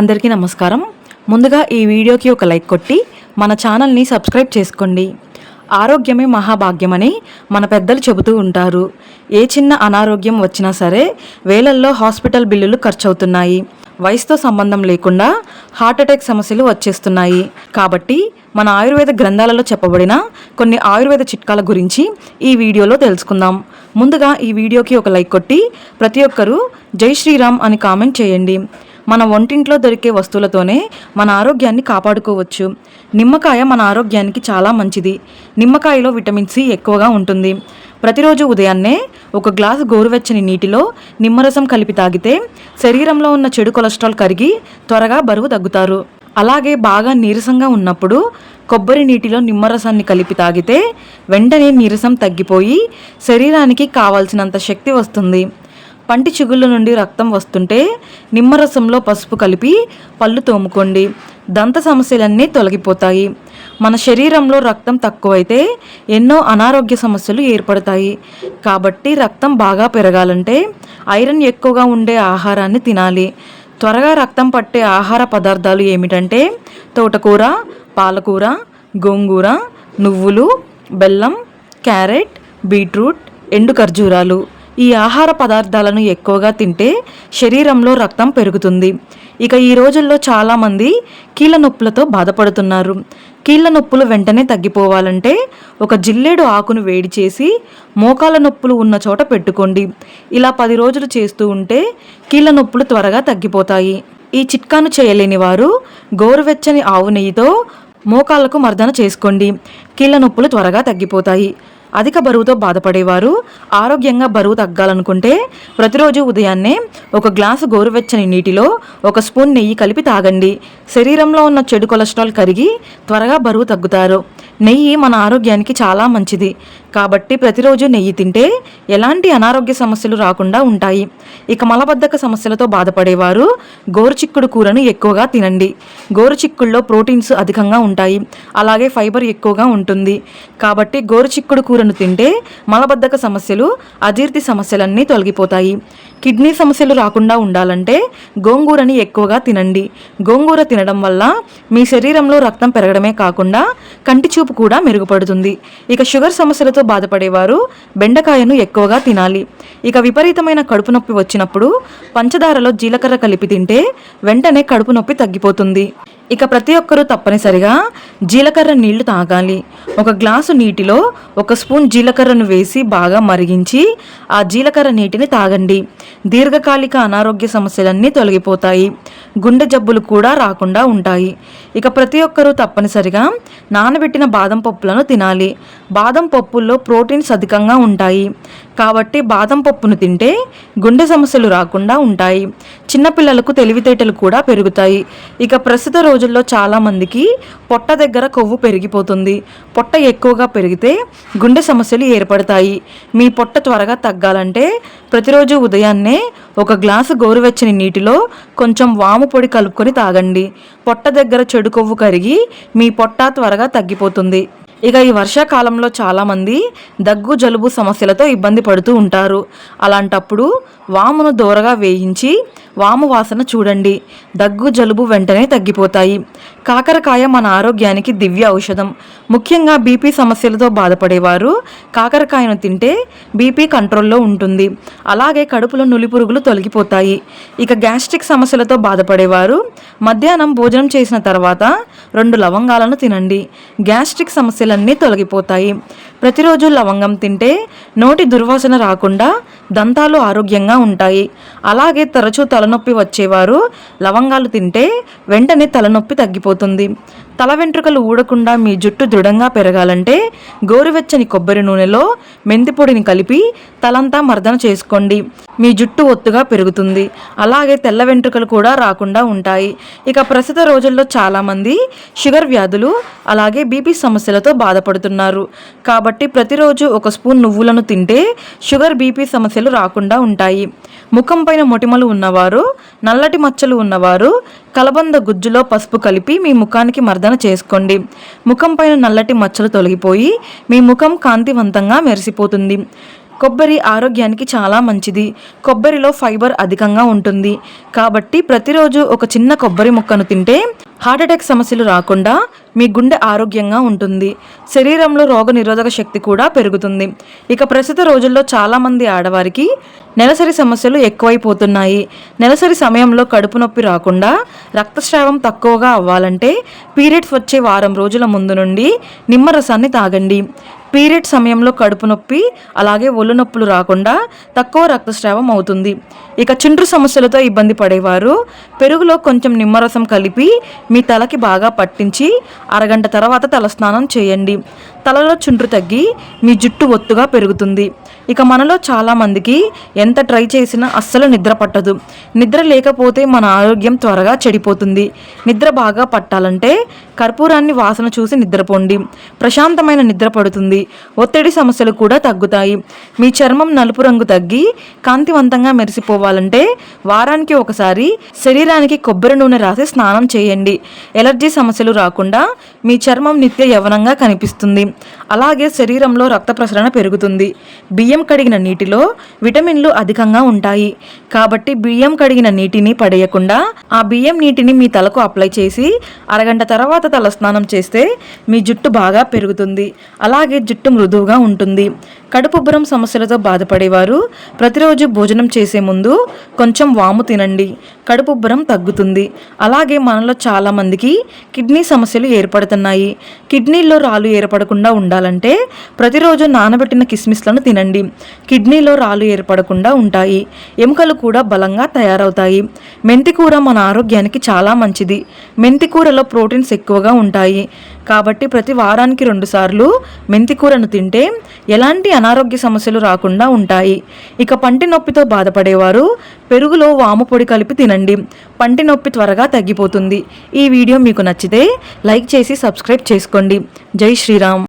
అందరికీ నమస్కారం. ముందుగా ఈ వీడియోకి ఒక లైక్ కొట్టి మన ఛానల్ని సబ్స్క్రైబ్ చేసుకోండి. ఆరోగ్యమే మహాభాగ్యమని మన పెద్దలు చెబుతూ ఉంటారు. ఏ చిన్న అనారోగ్యం వచ్చినా సరే వేలల్లో హాస్పిటల్ బిల్లులు ఖర్చవుతున్నాయి. వయసుతో సంబంధం లేకుండా హార్ట్అటాక్ సమస్యలు వచ్చేస్తున్నాయి. కాబట్టి మన ఆయుర్వేద గ్రంథాలలో చెప్పబడిన కొన్ని ఆయుర్వేద చిట్కాల గురించి ఈ వీడియోలో తెలుసుకుందాం. ముందుగా ఈ వీడియోకి ఒక లైక్ కొట్టి ప్రతి ఒక్కరూ జై శ్రీరామ్ అని కామెంట్ చేయండి. మన వంటింట్లో దొరికే వస్తువులతోనే మన ఆరోగ్యాన్ని కాపాడుకోవచ్చు. నిమ్మకాయ మన ఆరోగ్యానికి చాలా మంచిది. నిమ్మకాయలో విటమిన్ సి ఎక్కువగా ఉంటుంది. ప్రతిరోజు ఉదయాన్నే ఒక గ్లాసు గోరువెచ్చని నీటిలో నిమ్మరసం కలిపి తాగితే శరీరంలో ఉన్న చెడు కొలెస్ట్రాల్ కరిగి త్వరగా బరువు తగ్గుతారు. అలాగే బాగా నీరసంగా ఉన్నప్పుడు కొబ్బరి నీటిలో నిమ్మరసాన్ని కలిపి తాగితే వెంటనే నీరసం తగ్గిపోయి శరీరానికి కావాల్సినంత శక్తి వస్తుంది. పంటి చిగుళ్ళ నుండి రక్తం వస్తుంటే నిమ్మరసంలో పసుపు కలిపి పళ్ళు తోముకోండి. దంత సమస్యలన్నీ తొలగిపోతాయి. మన శరీరంలో రక్తం తక్కువైతే ఎన్నో అనారోగ్య సమస్యలు ఏర్పడతాయి. కాబట్టి రక్తం బాగా పెరగాలంటే ఐరన్ ఎక్కువగా ఉండే ఆహారాన్ని తినాలి. త్వరగా రక్తం పట్టే ఆహార పదార్థాలు ఏమిటంటే తోటకూర పాలకూర గోంగూర నువ్వులు బెల్లం క్యారెట్ బీట్రూట్ ఎండు ఖర్జూరాలు. ఈ ఆహార పదార్థాలను ఎక్కువగా తింటే శరీరంలో రక్తం పెరుగుతుంది. ఇక ఈ రోజుల్లో చాలామంది కీళ్ళ నొప్పులతో బాధపడుతున్నారు. కీళ్ళ నొప్పులు వెంటనే తగ్గిపోవాలంటే ఒక జిల్లేడు ఆకును వేడి చేసి మోకాల నొప్పులు ఉన్న చోట పెట్టుకోండి. ఇలా పది రోజులు చేస్తూ ఉంటే కీళ్ళ నొప్పులు త్వరగా తగ్గిపోతాయి. ఈ చిట్కాను చేయలేని వారు గోరువెచ్చని ఆవు నెయ్యితో మోకాళ్ళకు మర్దన చేసుకోండి. కీళ్ళ నొప్పులు త్వరగా తగ్గిపోతాయి. అధిక బరువుతో బాధపడేవారు. ఆరోగ్యంగా బరువు తగ్గాలనుకుంటే ప్రతిరోజు ఉదయాన్నే ఒక గ్లాసు గోరువెచ్చని నీటిలో ఒక స్పూన్ నెయ్యి కలిపి తాగండి. శరీరంలో ఉన్న చెడు కొలెస్ట్రాల్ కరిగి త్వరగా బరువు తగ్గుతారు. నెయ్యి మన ఆరోగ్యానికి చాలా మంచిది. కాబట్టి ప్రతిరోజు నెయ్యి తింటే ఎలాంటి అనారోగ్య సమస్యలు రాకుండా ఉంటాయి. ఇక మలబద్ధక సమస్యలతో బాధపడేవారు గోరుచిక్కుడు కూరను ఎక్కువగా తినండి. గోరుచిక్కుల్లో ప్రోటీన్స్ అధికంగా ఉంటాయి. అలాగే ఫైబర్ ఎక్కువగా ఉంటుంది. కాబట్టి గోరుచిక్కుడు కూరను తింటే మలబద్ధక సమస్యలు అజీర్తి సమస్యలన్నీ తొలగిపోతాయి. కిడ్నీ సమస్యలు రాకుండా ఉండాలంటే గోంగూరని ఎక్కువగా తినండి. గోంగూర తినడం వల్ల మీ శరీరంలో రక్తం పెరగడమే కాకుండా కంటి చూపు కూడా మెరుగుపడుతుంది. ఇక షుగర్ సమస్యలతో బాధపడేవారు బెండకాయను ఎక్కువగా తినాలి. ఇక విపరీతమైన కడుపు నొప్పి వచ్చినప్పుడు పంచదారలో జీలకర్ర కలిపి తింటే వెంటనే కడుపు నొప్పి తగ్గిపోతుంది. ఇక ప్రతి ఒక్కరూ తప్పనిసరిగా జీలకర్ర నీళ్ళు తాగాలి. ఒక గ్లాసు నీటిలో ఒక స్పూన్ జీలకర్రను వేసి బాగా మరిగించి ఆ జీలకర్ర నీటిని తాగండి. దీర్ఘకాలిక అనారోగ్య సమస్యలన్నీ తొలగిపోతాయి. గుండె జబ్బులు కూడా రాకుండా ఉంటాయి. ఇక ప్రతి ఒక్కరూ తప్పనిసరిగా నానబెట్టిన బాదం పప్పులను తినాలి. బాదం పప్పుల్లో ప్రోటీన్స్ అధికంగా ఉంటాయి. కాబట్టి బాదం పప్పును తింటే గుండె సమస్యలు రాకుండా ఉంటాయి. చిన్నపిల్లలకు తెలివితేటలు కూడా పెరుగుతాయి. ఇక ప్రస్తుత రోజుల్లో చాలామందికి పొట్ట దగ్గర కొవ్వు పెరిగిపోతుంది. పొట్ట ఎక్కువగా పెరిగితే గుండె సమస్యలు ఏర్పడతాయి. మీ పొట్ట త్వరగా తగ్గాలంటే ప్రతిరోజు ఉదయాన్నే ఒక గ్లాసు గోరువెచ్చని నీటిలో కొంచెం వాము పొడి కలుపుకొని తాగండి. పొట్ట దగ్గర చెడు కొవ్వు కరిగి మీ పొట్ట త్వరగా తగ్గిపోతుంది. ఇక ఈ వర్షాకాలంలో చాలామంది దగ్గు జలుబు సమస్యలతో ఇబ్బంది పడుతూ ఉంటారు. అలాంటప్పుడు వామును దూరగా వేయించి వాము వాసన చూడండి. దగ్గు జలుబు వెంటనే తగ్గిపోతాయి. కాకరకాయ మన ఆరోగ్యానికి దివ్య ఔషధం. ముఖ్యంగా బీపీ సమస్యలతో బాధపడేవారు కాకరకాయను తింటే బీపీ కంట్రోల్లో ఉంటుంది. అలాగే కడుపులో నులిపురుగులు తొలగిపోతాయి. ఇక గ్యాస్ట్రిక్ సమస్యలతో బాధపడేవారు మధ్యాహ్నం భోజనం చేసిన తర్వాత రెండు లవంగాలను తినండి. గ్యాస్ట్రిక్ సమస్యలన్నీ తొలగిపోతాయి. ప్రతిరోజు లవంగం తింటే నోటి దుర్వాసన రాకుండా దంతాలు ఆరోగ్యంగా ఉంటాయి. అలాగే తరచూ తలనొప్పి వచ్చేవారు లవంగాలు తింటే వెంటనే తలనొప్పి తగ్గిపోతుంది. తల వెంట్రుకలు ఊడకుండా మీ జుట్టు దృఢంగా పెరగాలంటే గోరువెచ్చని కొబ్బరి నూనెలో మెంతి పొడిని కలిపి తలంతా మర్దన చేసుకోండి. మీ జుట్టు ఒత్తుగా పెరుగుతుంది. అలాగే తెల్ల వెంట్రుకలు కూడా రాకుండా ఉంటాయి. ఇక ప్రస్తుత రోజుల్లో చాలామంది షుగర్ వ్యాధులు అలాగే బీపీ సమస్యలతో బాధపడుతున్నారు. కాబట్టి ప్రతిరోజు ఒక స్పూన్ నువ్వులను తింటే షుగర్ బీపీ సమస్యలు రాకుండా ఉంటాయి. ముఖం పైన మొటిమలు ఉన్నవారు నల్లటి మచ్చలు ఉన్నవారు కలబంద గుజ్జులో పసుపు కలిపి మీ ముఖానికి మర్దన చేసుకోండి. ముఖం పైన నల్లటి మచ్చలు తొలగిపోయి మీ ముఖం కాంతివంతంగా మెరిసిపోతుంది. కొబ్బరి ఆరోగ్యానికి చాలా మంచిది. కొబ్బరిలో ఫైబర్ అధికంగా ఉంటుంది. కాబట్టి ప్రతిరోజు ఒక చిన్న కొబ్బరి ముక్కను తింటే హార్ట్అటాక్ సమస్యలు రాకుండా మీ గుండె ఆరోగ్యంగా ఉంటుంది. శరీరంలో రోగ నిరోధక శక్తి కూడా పెరుగుతుంది. ఇక ప్రస్తుత రోజుల్లో చాలామంది ఆడవారికి నెలసరి సమస్యలు ఎక్కువైపోతున్నాయి. నెలసరి సమయంలో కడుపు నొప్పి రాకుండా రక్తస్రావం తక్కువగా అవ్వాలంటే పీరియడ్స్ వచ్చే వారం రోజుల ముందు నుండి నిమ్మరసాన్ని తాగండి. పీరియడ్ సమయంలో కడుపు నొప్పి అలాగే ఒళ్ళు నొప్పులు రాకుండా తక్కువ రక్తస్రావం అవుతుంది. ఇక చుండ్రు సమస్యలతో ఇబ్బంది పడేవారు పెరుగులో కొంచెం నిమ్మరసం కలిపి మీ తలకి బాగా పట్టించి అరగంట తర్వాత తలస్నానం చేయండి. తలలో చుండ్రు తగ్గి మీ జుట్టు ఒత్తుగా పెరుగుతుంది. ఇక మనలో చాలామందికి ఎంత ట్రై చేసినా అస్సలు నిద్ర పట్టదు. నిద్ర లేకపోతే మన ఆరోగ్యం త్వరగా చెడిపోతుంది. నిద్ర బాగా పట్టాలంటే కర్పూరాన్ని వాసన చూసి నిద్రపోండి. ప్రశాంతమైన నిద్ర పడుతుంది. ఒత్తిడి సమస్యలు కూడా తగ్గుతాయి. మీ చర్మం నలుపు రంగు తగ్గి కాంతివంతంగా మెరిసిపోవాలంటే వారానికి ఒకసారి శరీరానికి కొబ్బరి నూనె రాసి స్నానం చేయండి. ఎలర్జీ సమస్యలు రాకుండా మీ చర్మం నిత్య యవనంగా కనిపిస్తుంది. అలాగే శరీరంలో రక్త ప్రసరణ పెరుగుతుంది. బియ్యం కడిగిన నీటిలో విటమిన్లు అధికంగా ఉంటాయి. కాబట్టి బియ్యం కడిగిన నీటిని పడేయకుండా ఆ బియ్యం నీటిని మీ తలకు అప్లై చేసి అరగంట తర్వాత తల స్నానం చేస్తే మీ జుట్టు బాగా పెరుగుతుంది. అలాగే జుట్టు మృదువుగా ఉంటుంది. కడుపుబ్బరం సమస్యలతో బాధపడేవారు ప్రతిరోజు భోజనం చేసే ముందు కొంచెం వాము తినండి. కడుపుబ్బరం తగ్గుతుంది. అలాగే మనలో చాలామందికి కిడ్నీ సమస్యలు ఏర్పడుతున్నాయి. కిడ్నీలో రాళ్ళు ఏర్పడకుండా ఉండాలంటే ప్రతిరోజు నానబెట్టిన కిస్మిస్లను తినండి. కిడ్నీలో రాళ్ళు ఏర్పడకుండా ఉంటాయి. ఎముకలు కూడా బలంగా తయారవుతాయి. మెంతికూర మన ఆరోగ్యానికి చాలా మంచిది. మెంతికూరలో ప్రోటీన్స్ ఎక్కువగా ఉంటాయి. కాబట్టి ప్రతి వారానికి రెండుసార్లు మెంతికూరను తింటే ఎలాంటి అనారోగ్య సమస్యలు రాకుండా ఉంటాయి. ఇక పంటి నొప్పితో బాధపడేవారు పెరుగులో వాము పొడి కలిపి తినండి. పంటి నొప్పి త్వరగా తగ్గిపోతుంది. ఈ వీడియో మీకు నచ్చితే లైక్ చేసి సబ్స్క్రైబ్ చేసుకోండి. జై శ్రీరామ్.